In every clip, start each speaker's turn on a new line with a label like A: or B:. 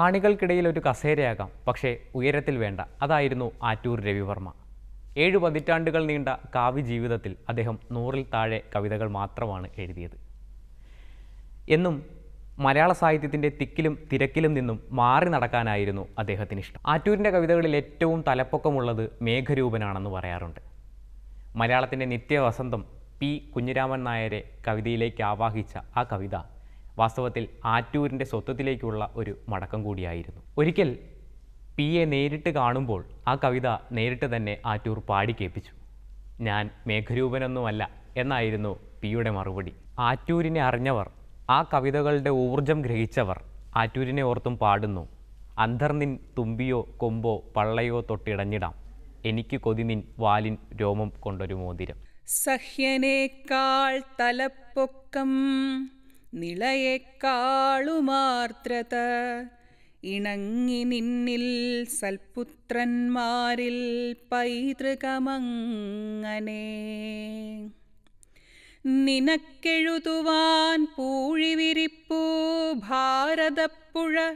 A: കാണികൾക്കിടയിൽ ഒരു കസേരയാകാം പക്ഷേ ഉയരത്തിൽ വേണ്ട. അതായിരുന്നു ആറ്റൂർ രവിവർമ്മ. ഏഴ് പതിറ്റാണ്ടുകൾ നീണ്ട കാവ്യ ജീവിതത്തിൽ അദ്ദേഹം നൂറിൽ താഴെ കവിതകൾ മാത്രമാണ് എഴുതിയത്. എന്നും മലയാള സാഹിത്യത്തിന്റെ തിക്കിലും തിരക്കിലും നിന്നും മാറി നടക്കാനായിരുന്നു അദ്ദേഹത്തിന് ഇഷ്ടം. ആറ്റൂരിന്റെ കവിതകളിൽ ഏറ്റവും തലപ്പൊക്കമുള്ളത് മേഘരൂപനാണെന്ന് പറയാറുണ്ട്. മലയാളത്തിന്റെ നിത്യവസന്തം പി കുഞ്ഞിരാമൻ നായരെ കവിതയിലേക്ക് ആവാഹിച്ച ആ കവിത വാസ്തവത്തിൽ ആറ്റൂരിന്റെ സ്വത്വത്തിലേക്കുള്ള ഒരു മടക്കം കൂടിയായിരുന്നു. ഒരിക്കൽ പി. എ. നേരിട്ട് കാണുമ്പോൾ ആ കവിത നേരിട്ട് തന്നെ ആറ്റൂർ പാടി കേൾപ്പിച്ചു. ഞാൻ മേഘരൂപനൊന്നുമല്ല എന്നായിരുന്നു പിയുടെ മറുപടി. ആറ്റൂരിനെ അറിഞ്ഞവർ ആ കവിതകളുടെ ഊർജം ഗ്രഹിച്ചവർ ആറ്റൂരിനെ ഓർത്തും പാടുന്നു. അന്തർനിൻ തുമ്പിയോ കൊമ്പോ പള്ളയോ തൊട്ടിടഞ്ഞിടാം. എനിക്ക് കൊതിനിൻ വാലിൻ രോമം കൊണ്ടൊരു മോതിരം.
B: സഹ്യനേക്കാൾ തലപ്പൊക്കം നിളയേക്കാളുമാർദ്രത ഇണങ്ങി നിന്നിൽ സൽപുത്രന്മാരിൽ പൈതൃകമങ്ങനെ. നിനക്കെഴുതുവാൻ പൂഴിവിരിപ്പൂ ഭാരതപ്പുഴ.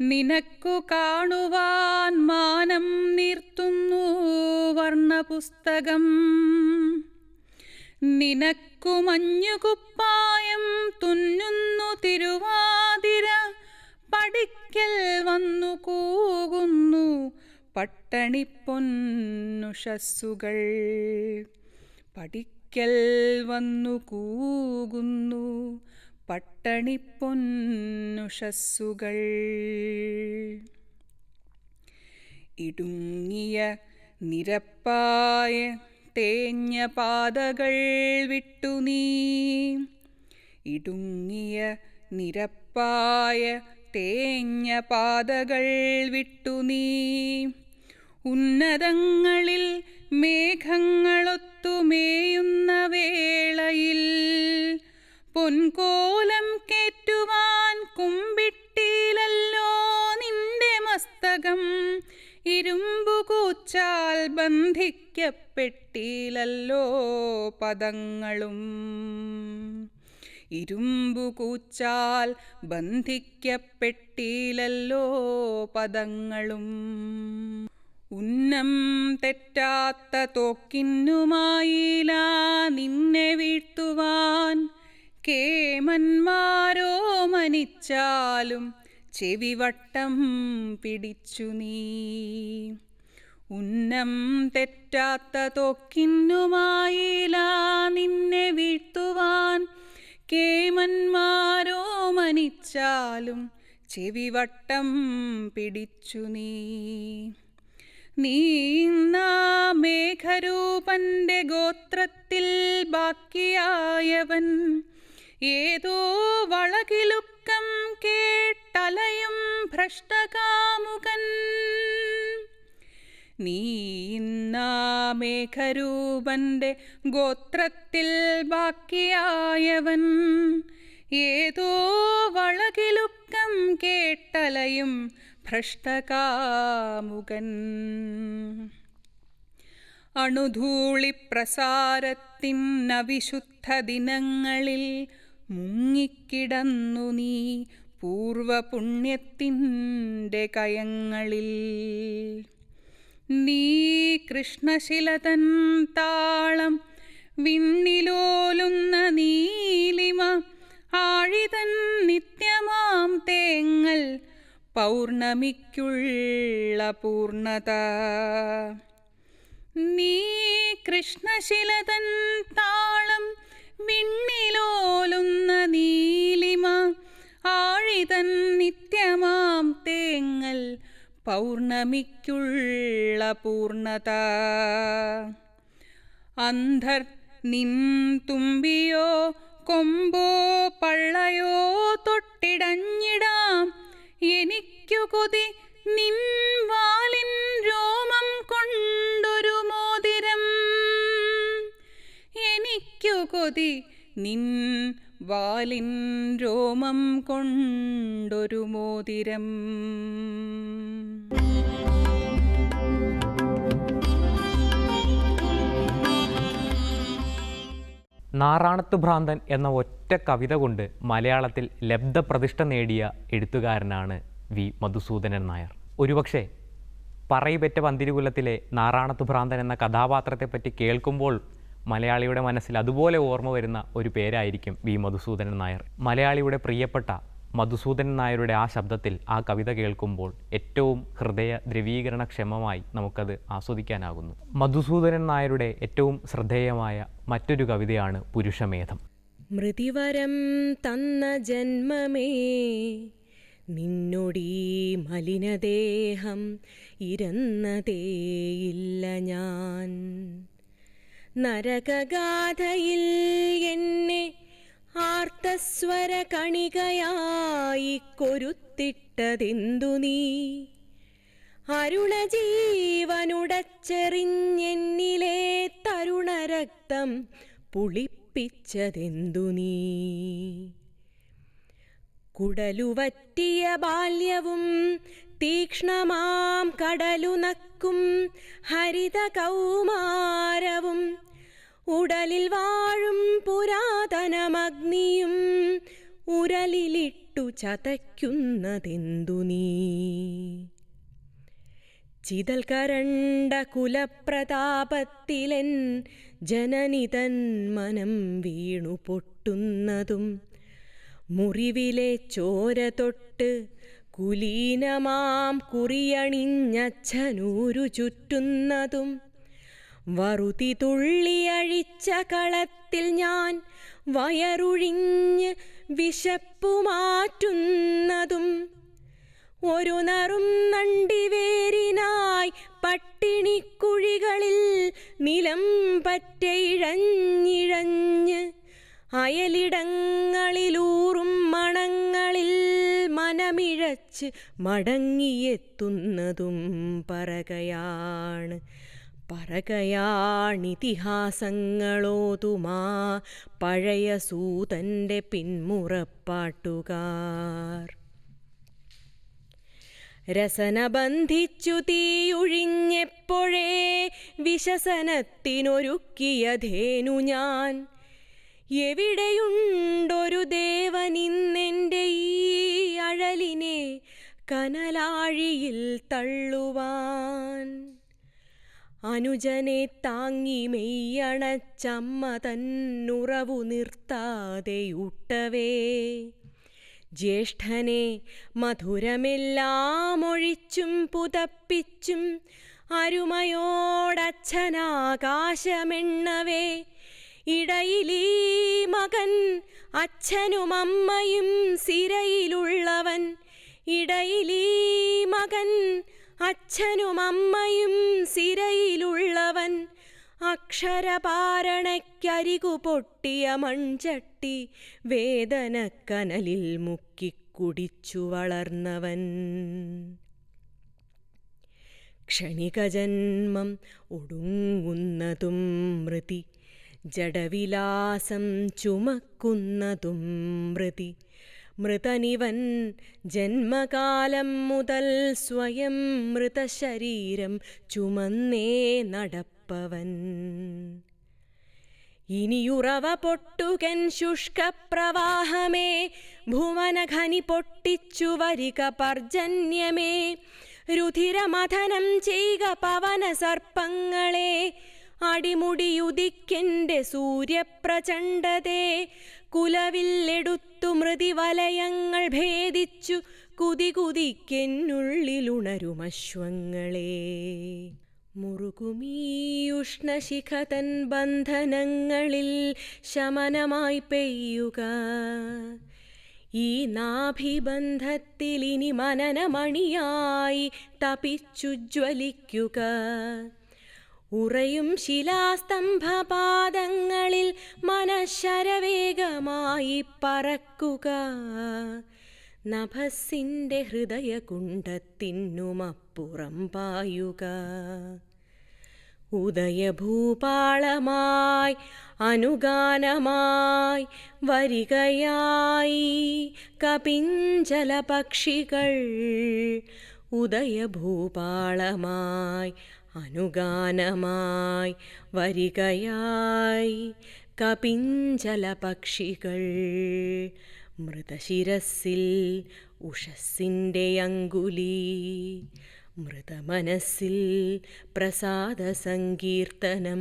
B: നിനക്കു കാണുവാൻ മാനം നീർത്തുന്നു വർണപുസ്തകം. നിനക്കു മഞ്ഞുകുപ്പായം തുന്നുന്നു തിരുവാതിര. പടിക്കൽ വന്നു കൂകുന്നു പട്ടണിപ്പൊന്നുഷസ്സുകൾ. പടിക്കൽ വന്നു കൂകുന്നു പട്ടണിപ്പൊന്നുഷസ്സുകൾ. ഇടുങ്ങിയ നിരപ്പായ തേഞ്ഞ പാതകൾ വിട്ടു നീ. ഇടുങ്ങിയ നിരപ്പായ തേഞ്ഞ പാതകൾ വിട്ടു നീ. ഉന്നതങ്ങളിൽ മേഘങ്ങളൊത്തുമേയുന്ന വേളയിൽ പൊൻകോലം കേറ്റുവാൻ കുമ്പിട്ടിയിലല്ലോ നിന്റെ മസ്തകം. ഇരുമ്പുകൂച്ചാൽ ബന്ധിക്കപ്പെട്ടിലല്ലോ പദങ്ങളും. ഇരുമ്പുകൂച്ചാൽ ബന്ധിക്കപ്പെട്ടിയിലല്ലോ പദങ്ങളും. ഉന്നം തെറ്റാത്ത തോക്കിന്നുമായില നിന്നെ വീഴ്ത്തുവാൻ കേമന്മാരോ മനിച്ചാലും ചെവിവട്ടം പിടിച്ചു നീ. ഉന്നം തെറ്റാത്ത തോക്കിന്നുമായില്ല നിന്നെ വീഴ്ത്തുവാൻ. കേമന്മാരോ മനിച്ചാലും ചെവിവട്ടം പിടിച്ചു നീ. നീന്ന മേഘരൂപന്റെ ഗോത്രത്തിൽ ബാക്കിയായവൻ. ഏതോ വളകിലുക്കം കേട്ടലയും ഭ്രഷ്ടകാമുകൻ. നീ ഇന്നാമേഘരൂപന്റെ ഗോത്രത്തിൽ ബാക്കിയായവൻ. ഏതോ വളകിലുക്കം കേട്ടലയും ഭ്രഷ്ടകാമുകൻ. അണുധൂളിപ്രസാരത്തിൻ നവിശുദ്ധ ദിനങ്ങളിൽ മുങ്ങിക്കിടന്നു നീ പൂർവപുണ്യത്തിന്റെ കയങ്ങളിൽ. നീ കൃഷ്ണശിലതൻ താളം വിണ്ണിലോലുന്ന നീലിമ ആഴിതൻ നിത്യമാം തേങ്ങൽ പൗർണമിക്കുള്ള പൂർണത. നീ കൃഷ്ണശിലതൻ താളം വിണ്ണിലോലുന്ന നീലിമ ആഴിതൻ നിത്യമാം തേങ്ങൽ പൗർണമിക്കുള്ള പൂർണത. അന്ധർ നിൻ തുമ്പിയോ കൊമ്പോ പള്ളയോ തൊട്ടിടഞ്ഞിടാം. എനിക്കു കൊതി നിൻ വാലിൻ രോമം കൊണ്ടൊരു മോതിരം. എനിക്കു കൊതി നിൻ വാലിൻ രോമം കൊണ്ടൊരു മോതിരം.
A: നാറാണത്ത് ഭ്രാന്തൻ എന്ന ഒറ്റ കവിത കൊണ്ട് മലയാളത്തിൽ ലബ്ധപ്രതിഷ്ഠ നേടിയ എഴുത്തുകാരനാണ് വി. മധുസൂദനൻ നായർ. ഒരുപക്ഷെ പറയിപെറ്റ പന്തിരുകുലത്തിലെ നാറാണത്ത് ഭ്രാന്തൻ എന്ന കഥാപാത്രത്തെപ്പറ്റി കേൾക്കുമ്പോൾ മലയാളിയുടെ മനസ്സിൽ അതുപോലെ ഓർമ്മ വരുന്ന ഒരു പേരായിരിക്കും വി. മധുസൂദനൻ നായർ. മലയാളിയുടെ പ്രിയപ്പെട്ട മധുസൂദനൻ നായരുടെ ആ ശബ്ദത്തിൽ ആ കവിത കേൾക്കുമ്പോൾ ഏറ്റവും ഹൃദയ ദ്രവീകരണക്ഷമമായി നമുക്കത് ആസ്വദിക്കാനാകുന്നു. മധുസൂദനൻ നായരുടെ ഏറ്റവും ശ്രദ്ധേയമായ മറ്റൊരു കവിതയാണ് പുരുഷമേധം.
C: മൃതിവരം തന്ന ജന്മമേ നിന്നൊടീ മലിനദേഹം ഇരന്നതേയില്ല ഞാൻ. നരകഗാഥയിൽ എന്നെ ആർത്തസ്വര കണികയായി കൊരുത്തിട്ടതെന്തു നീ? അരുണജീവനുടച്ചെറിഞ്ഞെന്നിലെ തരുണരക്തം പുളിപ്പിച്ചതെന്തു നീ? കുടലുവറ്റിയ ബാല്യവും തീക്ഷ്ണമാം കടലുനക്കും ഹരിത കൗമാരവും ഉടലിൽ വാഴും പുരാതനമഗ്നിയും ഉരലിലിട്ടു ചതയ്ക്കുന്നതെന്തു നീ? ചിതൽ കരണ്ട കുലപ്രതാപത്തിലെൻ ജനനിതൻ മനം വീണു പൊട്ടുന്നതും മുറിവിലെ ചോര തൊട്ട് കുലീനമാം കുറിയണിഞ്ഞച്ഛനൂരു ചുറ്റുന്നതും വറുതി തുള്ളിയഴിച്ച കളത്തിൽ ഞാൻ വയറുഴിഞ്ഞ് വിശപ്പു മാറ്റുന്നതും ഒരു നറും നണ്ടിവേരിനായി പട്ടിണിക്കുഴികളിൽ നിലം പറ്റയിഴഞ്ഞിഴഞ്ഞ് അയലിടങ്ങളിലൂറും മണങ്ങളിൽ മനമിഴച്ച് മടങ്ങിയെത്തുന്നതും പറകയാണ്. പറകയാണിതിഹാസങ്ങളോതുമാ പഴയ സൂതന്റെ പിന്മുറപ്പാട്ടുകാർ. രസന ബന്ധിച്ചു തീയൊഴിഞ്ഞെപ്പോഴേ വിശസനത്തിനൊരുക്കിയ ധേനു ഞാൻ. എവിടെയുണ്ടൊരു ദേവനിന്നെന്റെ ഈ അഴലിനെ കനലാഴിയിൽ തള്ളുവാൻ. അനുജനെ താങ്ങി മെയ്യണച്ചമ്മ തന്നുറവു നിർത്താതെയുട്ടവേ ജ്യേഷ്ഠനെ മധുരമെല്ലാമൊഴിച്ചും പുതപ്പിച്ചും അരുമയോടച്ഛനാകാശമെണ്ണവേ. ഇടയിലീ മകൻ അച്ഛനും അമ്മയും സിരയിലുള്ളവൻ. ഇടയിലീ മകൻ അച്ഛനും അമ്മയും സിരയിലുള്ളവൻ അക്ഷരപാരണയ്ക്കരികു പൊട്ടിയ മൺചട്ടി വേദനക്കനലിൽ മുക്കിക്കുടിച്ചു വളർന്നവൻ. ക്ഷണികജന്മം ഒടുങ്ങുന്നതും മൃതി ജഡവിലാസം ചുമക്കുന്നതും മൃതി മൃതനിവൻ ജന്മകാലം മുതൽ സ്വയം മൃതശരീരം ചുമന്നേ നടപ്പവൻ. ഇനിയുറവ പൊട്ടുകൻ ശുഷ്കപ്രവാഹമേ ഭുവനഖനി പൊട്ടിച്ചു വരിക പർജന്യമേ. രുധിരമഥനം ചെയ്യുക പവന സർപ്പങ്ങളെ അടിമുടിയുദിക്കെന്റെ സൂര്യപ്രചണ്ഡതേ. കുലവില്ലെടുത്തു മൃതിവലയങ്ങൾ ഭേദിച്ചു കുതി കുതിക്കെന്നുള്ളിലുണരുമശ്വങ്ങളെ മുറുകുമീ ഉഷ്ണശിഖതൻ ബന്ധനങ്ങളിൽ ശമനമായി പെയ്യുക. ഈ നാഭിബന്ധത്തിൽ ഇനി മനനമണിയായി തപിച്ചുജ്വലിക്കുക. ഉറയും ശിലാസ്തംഭപാദങ്ങളിൽ മനശരവേഗമായി പറക്കുക. നഭസിന്റെ ഹൃദയകുണ്ടത്തിനുമപ്പുറം പായുക. ഉദയഭൂപാളമായി അനുഗാനമായി വരികയായി കപിഞ്ചല പക്ഷികൾ ഉദയഭൂപാളമായി അനുഗാനമായി വരികയായി. കപിഞ്ചല പക്ഷികൾ മൃതശിരസിൽ ഉഷസ്സിന്റെ അങ്കുലി. മൃതമനസ്സിൽ പ്രസാദ സങ്കീർത്തനം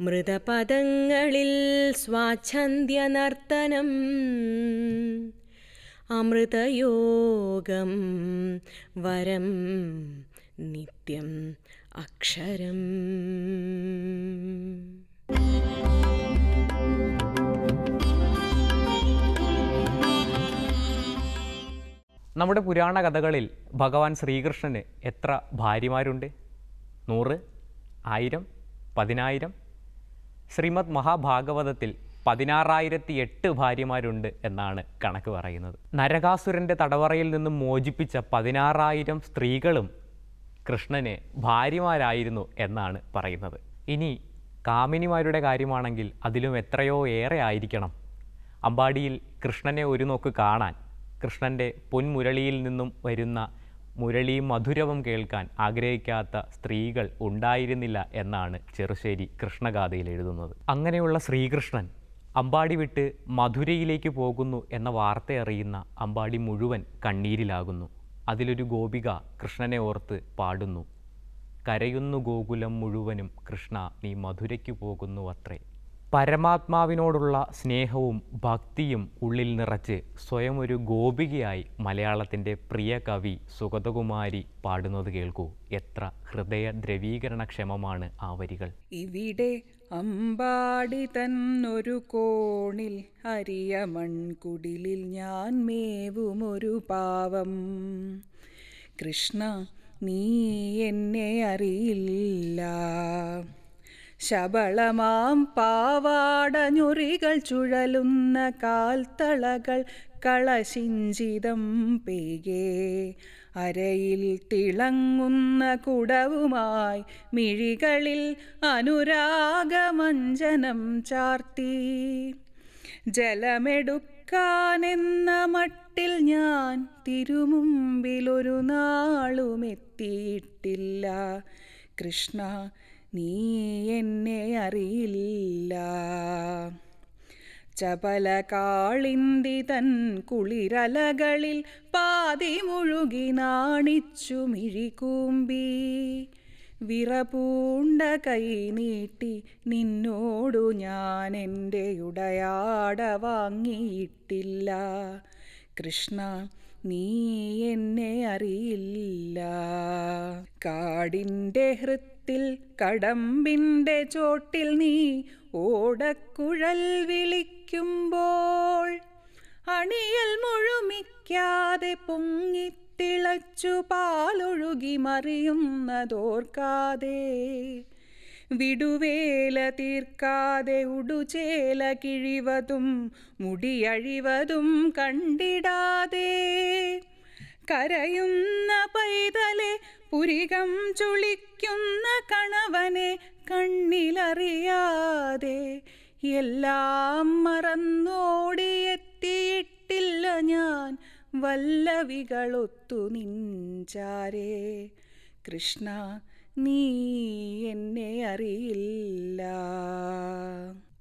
C: മൃതപദങ്ങളിൽ സ്വാച്ഛന്ദ്യ നർത്തനം അമൃതയോഗം വരം നിത്യം അക്ഷരം.
A: നമ്മുടെ പുരാണ കഥകളിൽ ഭഗവാൻ ശ്രീകൃഷ്ണന് എത്ര ഭാര്യമാരുണ്ട്? നൂറ് ആയിരം പതിനായിരം? ശ്രീമദ് മഹാഭാഗവതത്തിൽ പതിനാറായിരത്തി എട്ട് ഭാര്യമാരുണ്ട് എന്നാണ് കണക്ക് പറയുന്നത്. നരകാസുരന്റെ തടവറയിൽ നിന്നും മോചിപ്പിച്ച പതിനാറായിരം സ്ത്രീകളും കൃഷ്ണന് ഭാര്യമാരായിരുന്നു എന്നാണ് പറയുന്നത്. ഇനി കാമിനിമാരുടെ കാര്യമാണെങ്കിൽ അതിലും എത്രയോ ഏറെ ആയിരിക്കണം. അമ്പാടിയിൽ കൃഷ്ണനെ ഒരു നോക്ക് കാണാൻ കൃഷ്ണന്റെ പൊൻമുരളിയിൽ നിന്നും വരുന്ന മുരളി മധുരവും കേൾക്കാൻ ആഗ്രഹിക്കാത്ത സ്ത്രീകൾ ഉണ്ടായിരുന്നില്ല എന്നാണ് ചെറുശ്ശേരി കൃഷ്ണഗാഥയിൽ എഴുതുന്നത്. അങ്ങനെയുള്ള ശ്രീകൃഷ്ണൻ അമ്പാടി വിട്ട് മധുരയിലേക്ക് പോകുന്നു എന്ന വാർത്ത അറിയുന്ന അമ്പാടി മുഴുവൻ കണ്ണീരിലാകുന്നു. അതിലൊരു ഗോപിക കൃഷ്ണനെ ഓർത്ത് പാടുന്നു. കരയുന്നു ഗോകുലം മുഴുവനും കൃഷ്ണ നീ മധുരയ്ക്ക് പോകുന്നു അത്രേ പരമാത്മാവിനോടുള്ള സ്നേഹവും ഭക്തിയും ഉള്ളിൽ നിറച്ച് സ്വയം ഒരു ഗോപികയായി മലയാളത്തിന്റെ പ്രിയ കവി സുഗതകുമാരി പാടുന്നത് കേൾക്കൂ. എത്ര ഹൃദയ ദ്രവീകരണക്ഷമമാണ് ആ വരികൾ.
B: ഇവിടെ അമ്പാടി തന്നൊരു കോണിൽ അരിയ മൺകുടിലിൽ ഞാൻ മേവുമൊരു പാവം. കൃഷ്ണ നീ എന്നെ അറിയില്ല. ശബളമാം പാവാടഞ്ഞുറികൾ ചുഴലുന്ന കാൽത്തളകൾ കളശിഞ്ചിതം പെയ്കേ. അരയിൽ തിളങ്ങുന്ന കുടവുമായി മിഴികളിൽ അനുരാഗമഞ്ജനം ചാർത്തി. ജലമെടുക്കാനെന്ന മട്ടിൽ ഞാൻ തിരുമുമ്പിലൊരു നാളുമെത്തിയിട്ടില്ല. കൃഷ്ണ നീ എന്നെ അറിയില്ല. ചപല കാളിന്തി തൻ കുളിരലകളിൽ പാതി മുഴുകി നാണിച്ചു മിഴികൂമ്പി. വിറപൂണ്ട കൈ നീട്ടി നിന്നോടു ഞാൻ എന്റെ ഉടയാട വാങ്ങിയിട്ടില്ല. കൃഷ്ണ നീ എന്നെ അറിയില്ല. കാടിന്റെ ഹൃത്തിൽ കടമ്പിന്റെ ചോട്ടിൽ നീ ഓടക്കുഴൽ വിളിക്കുമ്പോൾ അണിയൽ മുഴുമിക്കാതെ പൊങ്ങിത്തിളച്ചു പാലൊഴുകി മറിയുന്നതോർക്കാതെ വിടുവേല തീർക്കാതെ ഉടുചേല കിഴിവതും മുടിയഴിവതും കണ്ടിടാതെ കരയുന്ന പൈതലെ പുരികം ചുളിക്കുന്ന കണവനെ കണ്ണിലറിയാതെ എല്ലാം മറന്നോടിയെത്തിയിട്ടില്ല ഞാൻ വല്ലവികളൊത്തു നിഞ്ചാരേ. കൃഷ്ണ നീ എന്നെ അറിയില്ല.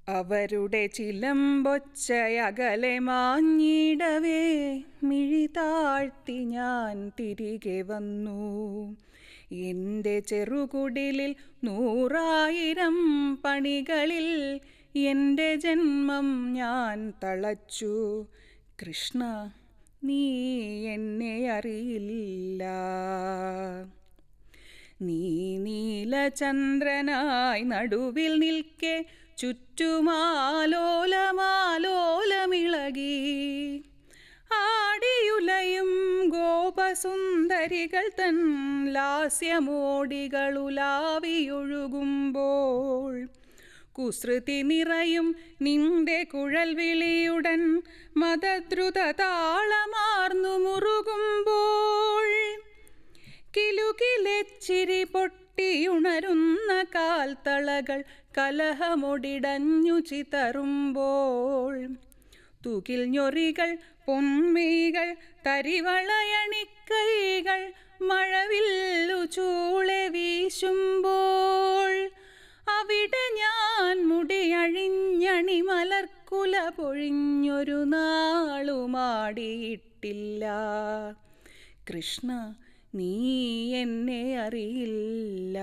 B: അവരുടെ ചിലമ്പൊച്ചയകലെ മാഞ്ഞിടവേ മിഴി താഴ്ത്തി ഞാൻ തിരികെ വന്നു. എന്റെ ചെറുകുടിലിൽ നൂറായിരം പണികളിൽ എന്റെ ജന്മം ഞാൻ തളച്ചു. കൃഷ്ണ നീ എന്നെ അറിയില്ല. നീ നീലചന്ദ്രനായി നടുവിൽ നിൽക്കെ ചുറ്റുമാലോലമാലോലമിളകി. ആടിയുലയും ഗോപസുന്ദരികൾ തൻ ലാസ്യമോടികളുലാവിയൊഴുകുമ്പോൾ. കുസൃതി നിറയും നിന്റെ കുഴൽ വിളിയുടൻ മതദ്രുത താളമാർന്നു മുറുകുമ്പോൾ. കിലുകിലെച്ചിരി പൊട്ടിയുണരുന്ന കാൽത്തളകൾ കലഹമൊടിടഞ്ഞു ചിതറുമ്പോൾ. തുകിൽ ഞൊറികൾ പൊന്മീകൾ തരിവളയണിക്കൈകൾ മഴവില്ലു ചൂളെ വീശുമ്പോൾ. അവിടെ ഞാൻ മുടിയഴിഞ്ഞണി മലർക്കുല പൊഴിഞ്ഞൊരു നാളുമാടിയിട്ടില്ല. കൃഷ്ണ നീ എന്നെ അറിയില്ല.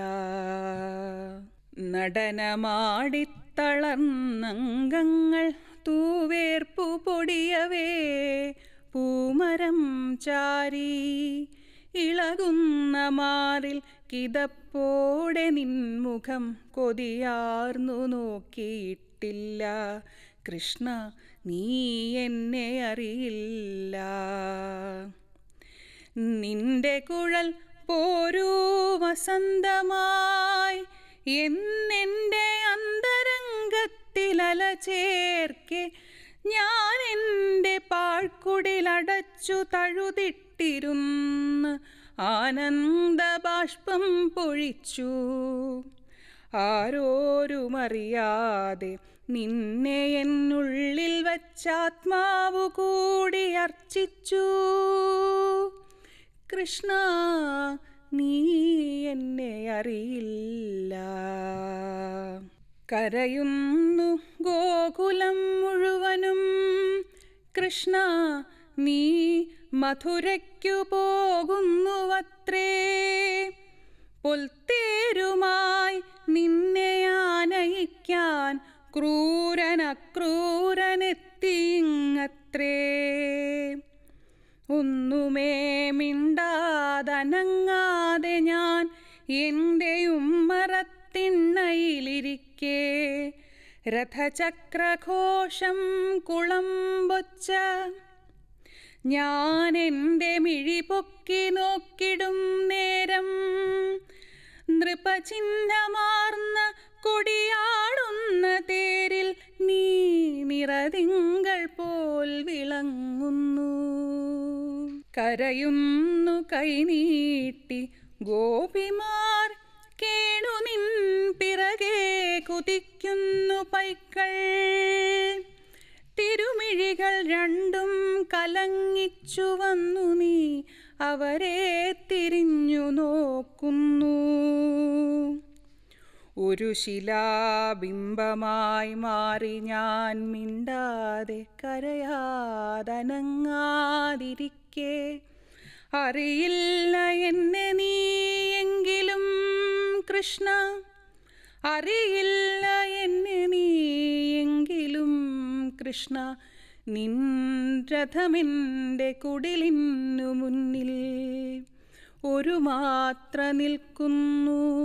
B: നടനമാടിത്തളർന്നംഗങ്ങൾ തൂവേർപ്പു പൊടിയവേ പൂമരം ചാരി ഇളകുന്ന മാറിൽ കിതപ്പോടെ നിൻമുഖം കൊതിയാർന്നു നോക്കിയിട്ടില്ല. കൃഷ്ണ നീ എന്നെ അറിയില്ല. നിന്റെ കുഴൽ പോരൂ വസന്തമായി. എന്നെന്റെ അന്തരംഗത്തിലല ചേർക്കെ. ഞാൻ എന്റെ പാഴ്ക്കുടിലടച്ചു തഴുതിട്ടിരുന്ന് ആനന്ദബാഷ്പം പൊഴിച്ചു. ആരോരുമറിയാതെ നിന്നെ എന്നുള്ളിൽ വച്ചാത്മാവു കൂടി അർച്ചിച്ചു. കൃഷ്ണ നീ എന്നെ അറിയില്ല. കരയുന്നു ഗോകുലം മുഴുവനും. കൃഷ്ണ നീ മധുരയ്ക്കു പോകുന്നുവത്രേ. പൊൽത്തേരുമായി നിന്നെ ആനയിക്കാൻ ക്രൂരനക്രൂരനെത്തിയിങ്ങത്രേ. ഒന്നുമേ മിണ്ടാതനങ്ങാതെ ഞാൻ എന്റെ ഉമ്മറത്തിണ്ണയിലിരിക്കെ രഥചക്രഘോഷം കുളമ്പൊച്ച ഞാൻ എന്റെ മിഴി പൊക്കി നോക്കിടും നേരം. നൃപചിഹ്നമാർന്ന കരയുന്നു കൈനീട്ടി ഗോപിമാർ കേണു നിൻ പിറകെ കുതിക്കുന്നു പൈക്കൾ. തിരുമിഴികൾ രണ്ടും കലങ്ങിച്ചു വന്നു നീ. അവരെ തിരിഞ്ഞു നോക്കുന്നു. ഒരു ശിലാബിംബമായി മാറി ഞാൻ മിണ്ടാതെ കരയാതനങ്ങാതിരിക്കെ അറിയില്ല എന്നെ നീ എങ്കിലും കൃഷ്ണ. അറിയില്ല എന്നെ നീ എങ്കിലും കൃഷ്ണ. നിൻ രഥമെന്റെ കുടിലിന്നു മുന്നിൽ ഒരു മാത്ര നിൽക്കുന്നു.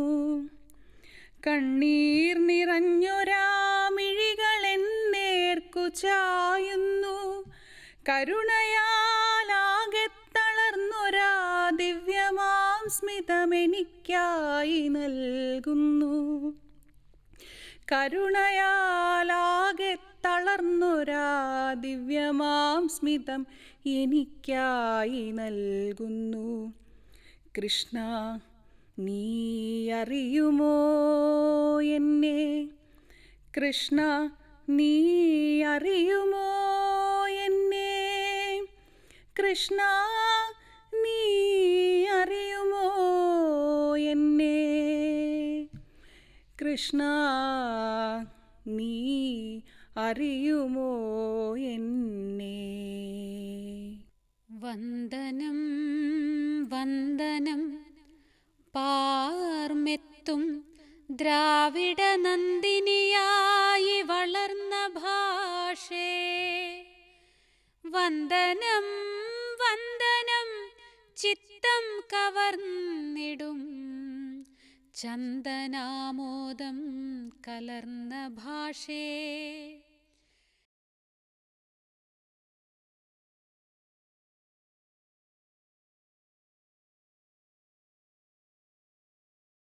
B: കണ്ണീർ നിറഞ്ഞൊരാമിഴികൾ എന്നേർക്കു ചായുന്നു. കരുണയാലാകെ ദിവ്യമാം സ്മിതമെനിക്കായി നൽകുന്നു. കരുണയാലാകെ തളർന്നൊരാ ദിവ്യമാം സ്മിതം എനിക്കായി നൽകുന്നു. കൃഷ്ണ നീ അറിയുമോ എന്നെ? കൃഷ്ണ നീ അറിയുമോ എന്നെ? കൃഷ്ണ കൃഷ്ണ നീ അറിയുമോ എന്നെ?
D: വന്ദനം വന്ദനം പാർമെത്തും ദ്രാവിഡ നന്ദിനിയായി വളർന്ന ഭാഷേ. വന്ദനം വന്ദനം ചിത്തം കവർന്നിടും ചന്ദനാമോദം കലർന്ന ഭാഷേ.